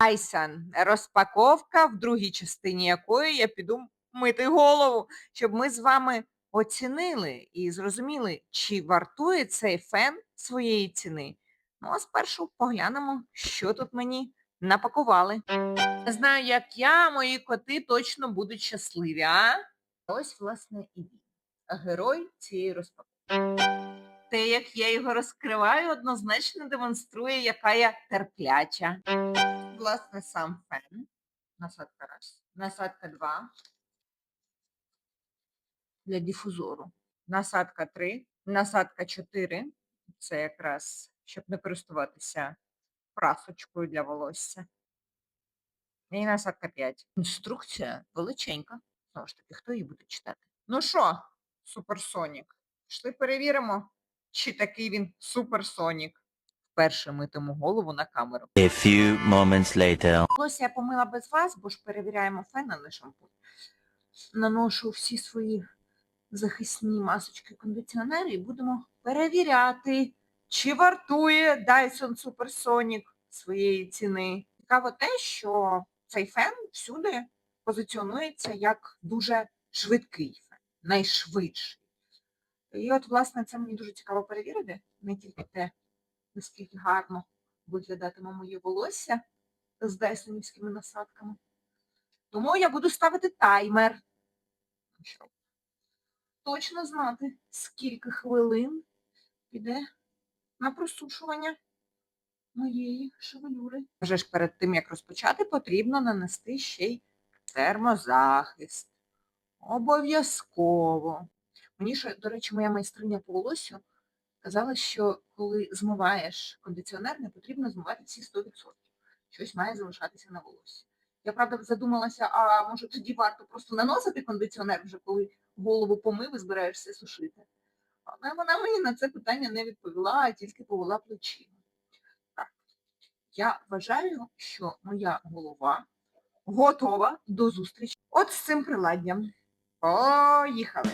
Dyson. Розпаковка, в другій частині якої я піду мити голову, щоб ми з вами оцінили і зрозуміли, чи вартує цей фен своєї ціни. Ну, а спершу поглянемо, що тут мені напакували. Не знаю, як я, мої коти точно будуть щасливі, а? Ось, власне, і він. Герой цієї розпаковки. Те, як я його розкриваю, однозначно демонструє, яка я терпляча. Власне, сам фен. Насадка раз. Насадка два. Для дифузору. Насадка три. Насадка чотири. Це якраз, щоб не користуватися прасочкою для волосся. І насадка 5. Інструкція величенька. Знову ж таки, хто її буде читати? Ну що, суперсонік? Пішли перевіримо, чи такий він суперсонік. Вперше митиму голову на камеру. A few moments later. Волосся я помила без вас, бо ж перевіряємо фен, а не шампунь. Наношу всі свої захисні масочки кондиціонери і будемо перевіряти, чи вартує Dyson Supersonic своєї ціни. Цікаво те, що цей фен всюди позиціонується як дуже швидкий фен, найшвидший. І от, власне, це мені дуже цікаво перевірити, не тільки те, наскільки гарно виглядатиме моє волосся з дайсонівськими насадками. Тому я буду ставити таймер. Щоб точно знати, скільки хвилин піде на просушування моєї шевелюри. Вже ж перед тим, як розпочати, потрібно нанести ще й термозахист. Обов'язково. Мені ще, до речі, моя майстриня по волосю казала, що коли змиваєш кондиціонер, не потрібно змивати всі 100%. Щось має залишатися на волосі. Я, правда, задумалася, а може тоді варто просто наносити кондиціонер вже, коли голову помив і збираєшся сушити. Але вона мені на це питання не відповіла, а тільки повела плечима. Так. Я вважаю, що моя голова готова до зустрічі. От з цим приладдям. Поїхали!